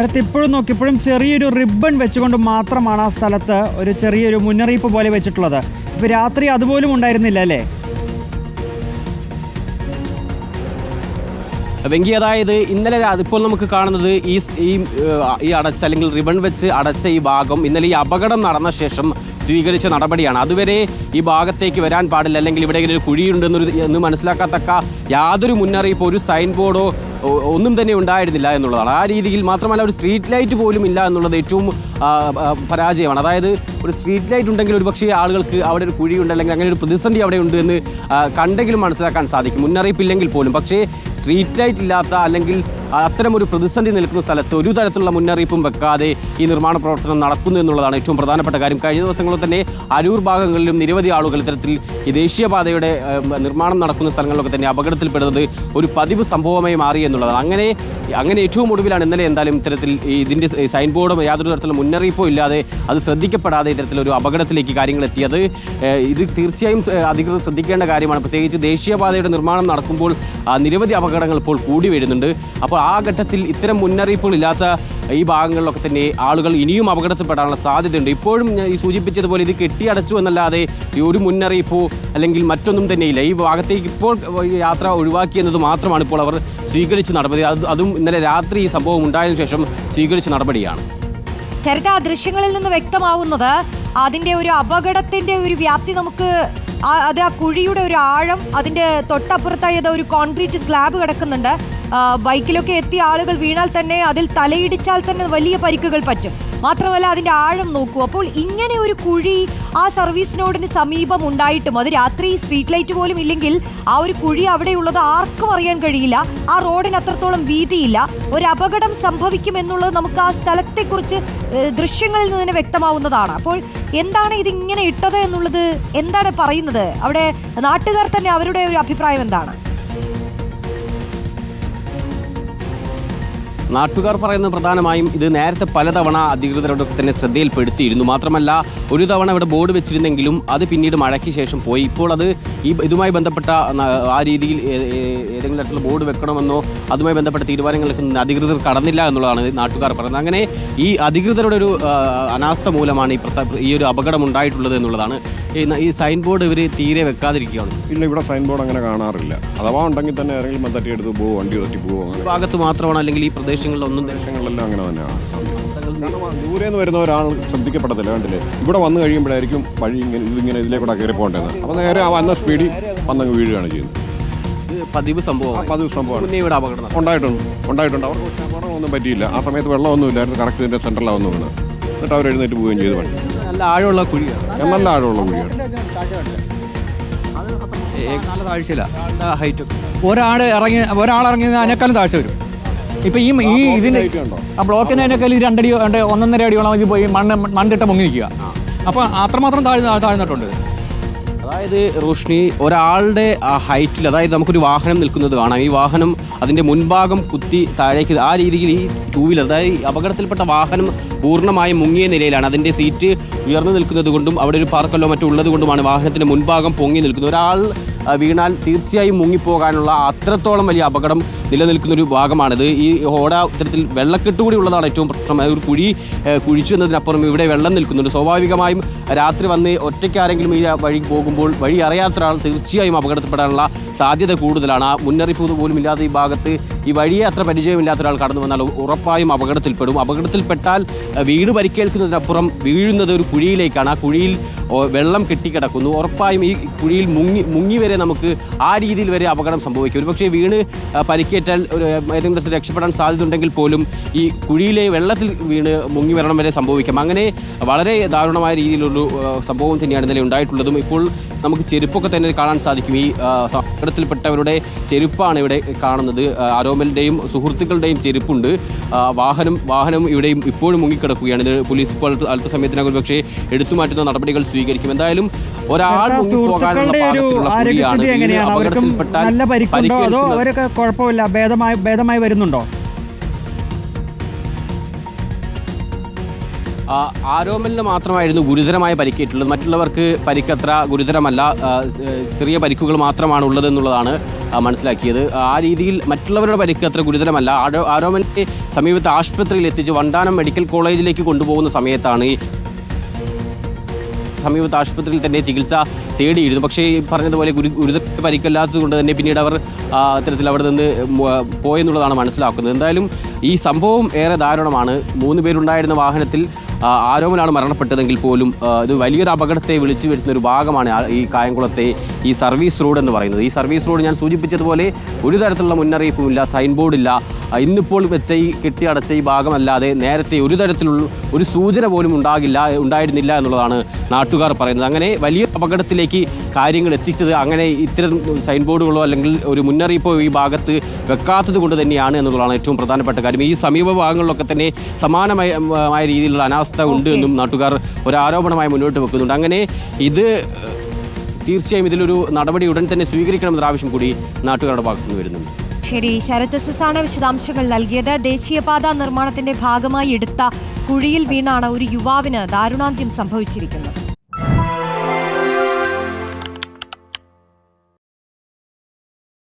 സ്ഥലത്ത് ഇപ്പോഴും നോക്കി ഇപ്പോഴും ചെറിയൊരു റിബൺ വെച്ചുകൊണ്ട് മാത്രമാണ് ആ സ്ഥലത്ത് ഒരു ചെറിയൊരു മുന്നറിയിപ്പ് പോലെ വെച്ചിട്ടുള്ളത്. ഇപ്പൊ രാത്രി അതുപോലും ഉണ്ടായിരുന്നില്ല അല്ലേ? വെങ്കി അതായത് ഇന്നലെ ഇപ്പോൾ നമുക്ക് കാണുന്നത് ഈ ഈ അടച്ച അല്ലെങ്കിൽ റിബൺ വെച്ച് അടച്ച ഈ ഭാഗം ഇന്നലെ ഈ അപകടം നടന്ന ശേഷം സ്വീകരിച്ച നടപടിയാണ്. അതുവരെ ഈ ഭാഗത്തേക്ക് വരാൻ പാടില്ല. അല്ലെങ്കിൽ ഇവിടെ ഒരു കുഴിയുണ്ടെന്നൊരു എന്ന് മനസ്സിലാക്കത്തക്ക യാതൊരു മുന്നറിയിപ്പോ ഒരു സൈൻ ബോർഡോ ഒന്നും തന്നെ ഉണ്ടായിരുന്നില്ല എന്നുള്ളതാണ്. ആ രീതിയിൽ മാത്രമല്ല ഒരു സ്ട്രീറ്റ് ലൈറ്റ് പോലും ഇല്ല എന്നുള്ളത് ഏറ്റവും പരാജയമാണ്. അതായത് ഒരു സ്ട്രീറ്റ് ലൈറ്റ് ഉണ്ടെങ്കിൽ ഒരു പക്ഷേ ആളുകൾക്ക് അവിടെ ഒരു കുഴിയുണ്ട് അല്ലെങ്കിൽ അങ്ങനെ ഒരു പ്രതിസന്ധി അവിടെ ഉണ്ട് എന്ന് കണ്ടെങ്കിലും മനസ്സിലാക്കാൻ സാധിക്കും. മുന്നറിയിപ്പില്ലെങ്കിൽ പോലും. പക്ഷേ സ്ട്രീറ്റ് ലൈറ്റ് ഇല്ലാത്ത അല്ലെങ്കിൽ അത്തരം ഒരു പ്രതിസന്ധി നിൽക്കുന്ന സ്ഥലത്ത് ഒരു തരത്തിലുള്ള മുന്നറിയിപ്പും വെക്കാതെ ഈ നിർമ്മാണ പ്രവർത്തനം നടക്കുന്നു എന്നുള്ളതാണ് ഏറ്റവും പ്രധാനപ്പെട്ട കാര്യം. കഴിഞ്ഞ ദിവസങ്ങളിൽ തന്നെ അരൂർ ഭാഗങ്ങളിലും നിരവധി ആളുകൾ ഇത്തരത്തിൽ ഈ ദേശീയപാതയുടെ നിർമ്മാണം നടക്കുന്ന സ്ഥലങ്ങളിലൊക്കെ തന്നെ അപകടത്തിൽപ്പെടുന്നത് ഒരു പതിവ് സംഭവമായി മാറി എന്നുള്ളതാണ്. അങ്ങനെ അങ്ങനെ ഏറ്റവും ഒടുവിലാണ് ഇന്നലെ എന്തായാലും ഇത്തരത്തിൽ ഇതിന്റെ സൈൻ ബോർഡും യാതൊരു തരത്തിലുള്ള മുന്നറിയിപ്പോ ഇല്ലാതെ അത് ശ്രദ്ധിക്കപ്പെടാതെ ഇത്തരത്തിലൊരു അപകടത്തിലേക്ക് കാര്യങ്ങൾ എത്തിയത്. ഇത് തീർച്ചയായും അധികൃതർ ശ്രദ്ധിക്കേണ്ട കാര്യമാണ്. പ്രത്യേകിച്ച് ദേശീയപാതയുടെ നിർമ്മാണം നടക്കുമ്പോൾ നിരവധി അപകടങ്ങൾ ഇപ്പോൾ കൂടി വരുന്നുണ്ട്. അപ്പോൾ ആ ഘട്ടത്തിൽ ഇത്തരം മുന്നറിയിപ്പുകൾ ഇല്ലാത്ത ഈ ഭാഗങ്ങളിലൊക്കെ തന്നെ ആളുകൾ ഇനിയും അപകടത്തിൽപ്പെടാനുള്ള സാധ്യതയുണ്ട്. ഇപ്പോഴും ഞാൻ ഈ സൂചിപ്പിച്ചതുപോലെ ഇത് കെട്ടിയടച്ചു എന്നല്ലാതെ ഒരു മുന്നറിയിപ്പോ അല്ലെങ്കിൽ മറ്റൊന്നും തന്നെയില്ല ഈ ഭാഗത്തേക്ക് ഇപ്പോൾ യാത്ര ഒഴിവാക്കിയെന്നത് മാത്രമാണ് ഇപ്പോൾ അവർ സ്വീകരിച്ച നടപടി. അത് ഇന്നലെ രാത്രി ഈ സംഭവം ഉണ്ടായതിനു ശേഷം സ്വീകരിച്ച നടപടിയാണ്. ചരിത്ര ദൃശ്യങ്ങളിൽ നിന്ന് വ്യക്തമാവുന്നത് അതിന്റെ ഒരു അപകടത്തിന്റെ ഒരു വ്യാപ്തി നമുക്ക് അത് ആ കുഴിയുടെ ഒരു ആഴം അതിന്റെ തൊട്ടപ്പുറത്തായി ഒരു കോൺക്രീറ്റ് സ്ലാബ് കിടക്കുന്നുണ്ട്. ബൈക്കിലൊക്കെ എത്തിയ ആളുകൾ വീണാൽ തന്നെ അതിൽ തലയിടിച്ചാൽ തന്നെ വലിയ പരിക്കുകൾ പറ്റും. മാത്രമല്ല അതിന്റെ ആഴം നോക്കൂ. അപ്പോൾ ഇങ്ങനെ ഒരു കുഴി ആ സർവീസ് നോഡിന് സമീപം ഉണ്ടായിട്ടും അത് രാത്രി സ്ട്രീറ്റ് ലൈറ്റ് പോലും ഇല്ലെങ്കിൽ ആ ഒരു കുഴി അവിടെയുള്ളത് ആർക്കും അറിയാൻ കഴിയില്ല. ആ റോഡിന് അത്രത്തോളം വീതിയില്ല. ഒരു അപകടം സംഭവിക്കുമെന്നുള്ളത് നമുക്ക് ആ സ്ഥലത്തെക്കുറിച്ച് ദൃശ്യങ്ങളിൽ നിന്ന് തന്നെ വ്യക്തമാവുന്നതാണ്. അപ്പോൾ എന്താണ് ഇതിങ്ങനെ ഇട്ടത് എന്നുള്ളത് എന്താണ് പറയുന്നത്? അവിടെ നാട്ടുകാർ തന്നെ അവരുടെ ഒരു അഭിപ്രായം എന്താണ്? നാട്ടുകാർ പറയുന്നത് പ്രധാനമായും ഇത് നേരത്തെ പലതവണ അധികൃതരുടെ തന്നെ ശ്രദ്ധയിൽപ്പെടുത്തിയിരുന്നു. മാത്രമല്ല ഒരു തവണ ഇവിടെ ബോർഡ് വെച്ചിരുന്നെങ്കിലും അത് പിന്നീട് മഴയ്ക്ക് ശേഷം പോയി. ഇപ്പോൾ അത് ഈ ഇതുമായി ബന്ധപ്പെട്ട ആ രീതിയിൽ ഏതെങ്കിലും തരത്തിലുള്ള ബോർഡ് വെക്കണമെന്നോ അതുമായി ബന്ധപ്പെട്ട തീരുമാനങ്ങൾക്ക് അധികൃതർ കടന്നില്ല എന്നുള്ളതാണ് നാട്ടുകാർ പറയുന്നത്. അങ്ങനെ ഈ അധികൃതരുടെ ഒരു അനാസ്ഥ മൂലമാണ് ഈ ഈ ഒരു അപകടം ഉണ്ടായിട്ടുള്ളത് എന്നുള്ളതാണ്. ഈ സൈൻ ബോർഡ് ഇവർ തീരെ വെക്കാതിരിക്കുകയാണ്. ഇല്ല ഇവിടെ സൈൻ ബോർഡ് അങ്ങനെ കാണാറില്ല. അഥവാ ഉണ്ടെങ്കിൽ തന്നെ ആരെങ്കിലും വണ്ടി തട്ടി ഭാഗത്ത് മാത്രമാണ് അല്ലെങ്കിൽ ഈ പ്രദേശങ്ങളിലൊന്നും ദേശങ്ങളിലെല്ലാം പ്രദേശങ്ങളിലെല്ലാം അങ്ങനെ തന്നെയാണ് ദൂരെ നിന്ന് വരുന്ന ഒരാൾ ശ്രദ്ധിക്കപ്പെടത്തില്ല കണ്ടില്ലേ? ഇവിടെ വന്നു കഴിയുമ്പോഴായിരിക്കും വഴി ഇങ്ങനെ ഇതിങ്ങനെ ഇതിലേക്കൂടെ കയറി പോകേണ്ടത്. അപ്പോൾ നേരെ ആ വന്ന സ്പീഡിൽ വന്നങ്ങ് വീഴുകയാണ് ചെയ്യുന്നത്. പതിവ് സംഭവമാണ്. പതിവ് സംഭവമാണ്. ഇവിടെ അപകടം. ഉണ്ടായിട്ടുണ്ട്. ഉണ്ടായിട്ടുണ്ട്. അവർക്ക് അപകടം അപകടമൊന്നും പറ്റിയില്ല. ആ സമയത്ത് വെള്ളമൊന്നും ഇല്ലായിരുന്നു. കറക്റ്റ് ഇതിന്റെ സെന്ററിലാവുന്നു വീണ്. എന്നിട്ട് അവർ എഴുന്നേറ്റ് പോവുകയും ചെയ്തു വണ്ടി. നല്ല ആഴമുള്ള കുഴിയാണ്. നല്ല ആഴമുള്ള കുഴിയാണ്. നല്ല താഴ്ചയില്ല ഹൈറ്റ് ഒരാൾ ഇറങ്ങി ഒരാൾ ഇറങ്ങി അതിനേക്കാളും താഴ്ച വരും. ഇപ്പൊ ഈ ഈ ഇതിന് ആ ബ്ലോക്കിന് അതിനേക്കാൾ ഈ രണ്ടടി രണ്ട് ഒന്നൊന്നര അടിയോളം ഇത് പോയി മണ്ണ് മണ്ണിട്ട മുങ്ങി നിൽക്കുക അപ്പൊ അത്രമാത്രം താഴ്ന്ന താഴ്ന്നിട്ടുണ്ട്. അതായത് റോഷ്നി ഒരാളുടെ ഹൈറ്റിൽ അതായത് നമുക്കൊരു വാഹനം നിൽക്കുന്നത് കാണാം. ഈ വാഹനം അതിന്റെ മുൻഭാഗം കുത്തി താഴേക്ക് ആ രീതിയിൽ ഈ ടൂ വീലർ അതായത് ഈ അപകടത്തിൽപ്പെട്ട വാഹനം പൂർണമായും മുങ്ങിയ നിലയിലാണ്. അതിന്റെ സീറ്റ് ഉയർന്നു നിൽക്കുന്നത് കൊണ്ടും അവിടെ ഒരു പാർക്കല്ലോ മറ്റോ ഉള്ളത് കൊണ്ടുമാണ് വാഹനത്തിന്റെ മുൻഭാഗം പൊങ്ങി നിൽക്കുന്നത്. ഒരാൾ വീണാൽ തീർച്ചയായും മുങ്ങിപ്പോകാനുള്ള അത്രത്തോളം വലിയ അപകടം നിലനിൽക്കുന്നൊരു ഭാഗമാണിത്. ഈ ഓട ഇത്തരത്തിൽ വെള്ളക്കെട്ട് കൂടി ഉള്ളതാണ് ഏറ്റവും പ്രശ്നം. ഒരു കുഴി കുഴിച്ചു എന്നതിനപ്പുറം ഇവിടെ വെള്ളം നിൽക്കുന്നുണ്ട്. സ്വാഭാവികമായും രാത്രി വന്ന് ഒറ്റയ്ക്കാരെങ്കിലും ഈ വഴി പോകുമ്പോൾ വഴി അറിയാത്ത ഒരാൾ തീർച്ചയായും അപകടത്തിൽപ്പെടാനുള്ള സാധ്യത കൂടുതലാണ്. ആ മുന്നറിയിപ്പ് പോലും ഇല്ലാത്ത ഈ ഭാഗത്ത് ഈ വഴിയെ അത്ര പരിചയമില്ലാത്ത ഒരാൾ കടന്നു വന്നാൽ ഉറപ്പായും അപകടത്തിൽപ്പെടും. അപകടത്തിൽപ്പെട്ടാൽ വീട് പരിക്കേൽക്കുന്നതിനപ്പുറം വീഴുന്നത് ഒരു കുഴിയിലേക്കാണ്. ആ കുഴിയിൽ വെള്ളം കെട്ടിക്കിടക്കുന്നു. ഉറപ്പായും ഈ കുഴിയിൽ മുങ്ങി മുങ്ങി വരെ നമുക്ക് ആ രീതിയിൽ വരെ അപകടം സംഭവിക്കും. ഒരുപക്ഷെ വീണ് പരിക്കേറ്റാൽ ഒരു ഏതെങ്കിലും തരത്തിൽ രക്ഷപ്പെടാൻ സാധ്യതയുണ്ടെങ്കിൽ പോലും ഈ കുഴിയിലെ വെള്ളത്തിൽ വീണ് മുങ്ങി വരണം വരെ സംഭവിക്കാം. അങ്ങനെ വളരെ ദാരുണമായ രീതിയിലുള്ള സംഭവം തന്നെയാണ് ഇന്നലെ ഉണ്ടായിട്ടുള്ളതും. ഇപ്പോൾ നമുക്ക് ചെരുപ്പൊക്കെ തന്നെ കാണാൻ സാധിക്കും. ഈ അപകടത്തിൽപ്പെട്ടവരുടെ ചെരുപ്പാണ് ഇവിടെ കാണുന്നത്. ആരോമലിന്റെയും സുഹൃത്തുക്കളുടെയും ചെരുപ്പുണ്ട്. വാഹനം വാഹനം ഇവിടെയും ഇപ്പോഴും മുങ്ങിക്കിടക്കുകയാണ്. ഇത് പോലീസ് ഇപ്പോൾ അടുത്ത- സമയത്തിനകം പക്ഷേ എടുത്തു മാറ്റുന്ന നടപടികൾ സ്വീകരിക്കും. എന്തായാലും ഒരാൾ മുങ്ങിപ്പോകാനുള്ള പാകത്തിലുള്ള വീണ് എങ്ങനെയാണ്? അവർക്കും നല്ല പരിക്കുണ്ടോ? അതോ അവരൊക്കെ കുഴപ്പമില്ല? ഭേദമായി ഭേദമായി വരുന്നുണ്ടോ? ആരോമലിന് മാത്രമായിരുന്നു ഗുരുതരമായ പരിക്കേറ്റുള്ളത്. മറ്റുള്ളവർക്ക് പരിക്കത്ര ഗുരുതരമല്ല. ചെറിയ പരിക്കുകൾ മാത്രമാണ് ഉള്ളതെന്നുള്ളതാണ് മനസ്സിലാക്കിയത്. ആ രീതിയിൽ മറ്റുള്ളവരുടെ പരിക്ക് അത്ര ഗുരുതരമല്ല. ആരോ ആരോമലിനെ സമീപത്തെ ആശുപത്രിയിൽ എത്തിച്ച് വണ്ടാനം മെഡിക്കൽ കോളേജിലേക്ക് കൊണ്ടുപോകുന്ന സമയത്താണ് സമീപത്തെ ആശുപത്രിയിൽ തന്നെ ചികിത്സ തേടിയിരുന്നു. പക്ഷേ പറഞ്ഞതുപോലെ ഗുരു ഗുരുതര പരിക്കല്ലാത്തത് കൊണ്ട് തന്നെ പിന്നീട് അവർ അത്തരത്തിൽ അവിടെ നിന്ന് പോയെന്നുള്ളതാണ് മനസ്സിലാക്കുന്നത്. എന്തായാലും ഈ സംഭവം ഏറെ ദാരുണമാണ്. മൂന്ന് പേരുണ്ടായിരുന്ന വാഹനത്തിൽ ആ, ആരോമലാണ് മരണപ്പെട്ടതെങ്കിൽ പോലും ഇത് വലിയൊരു അപകടത്തെ വിളിച്ചു വരുത്തുന്ന ഒരു ഭാഗമാണ് ഈ കായംകുളത്തെ ഈ സർവീസ് റോഡ് എന്ന് പറയുന്നത്. ഈ സർവീസ് റോഡ് ഞാൻ സൂചിപ്പിച്ചതുപോലെ ഒരു തരത്തിലുള്ള മുന്നറിയിപ്പുമില്ല സൈൻ ബോർഡില്ല ഇന്നിപ്പോൾ വെച്ച ഈ കെട്ടിയടച്ച ഈ ഭാഗമല്ലാതെ നേരത്തെ ഒരു തരത്തിലുള്ള ഒരു സൂചന പോലും ഉണ്ടാകില്ല ഉണ്ടായിരുന്നില്ല എന്നുള്ളതാണ് നാട്ടുകാർ പറയുന്നത്. അങ്ങനെ വലിയ അപകടത്തിലേക്ക് കാര്യങ്ങൾ എത്തിച്ചത് അങ്ങനെ ഇത്തരം സൈൻ ബോർഡുകളോ അല്ലെങ്കിൽ ഒരു മുന്നറിയിപ്പോ ഈ ഭാഗത്ത് വെക്കാത്തത് കൊണ്ട് തന്നെയാണ് എന്നുള്ളതാണ് ഏറ്റവും പ്രധാനപ്പെട്ട കാര്യം. ഈ സമീപ ഭാഗങ്ങളിലൊക്കെ തന്നെ സമാനമായ രീതിയിലുള്ള അനാസ്ഥ ഉണ്ട് എന്നും നാട്ടുകാർ ഒരു ആരോപണമായി മുന്നോട്ട് വെക്കുന്നുണ്ട്. അങ്ങനെ ഇത് തീർച്ചയായും ഇതിലൊരു നടപടി ഉടൻ തന്നെ സ്വീകരിക്കണമെന്ന ആവശ്യം കൂടി നാട്ടുകാരുടെ ഭാഗത്തുനിന്ന് വരുന്നുണ്ട്. ശരി ശരത് എസ് എസ് ആണ് വിശദാംശങ്ങൾ നൽകിയത്. ദേശീയപാത നിർമ്മാണത്തിന്റെ ഭാഗമായി എടുത്ത കുഴിയിൽ വീണാണ് ഒരു യുവാവിന് ദാരുണാന്ത്യം സംഭവിച്ചിരിക്കുന്നത്.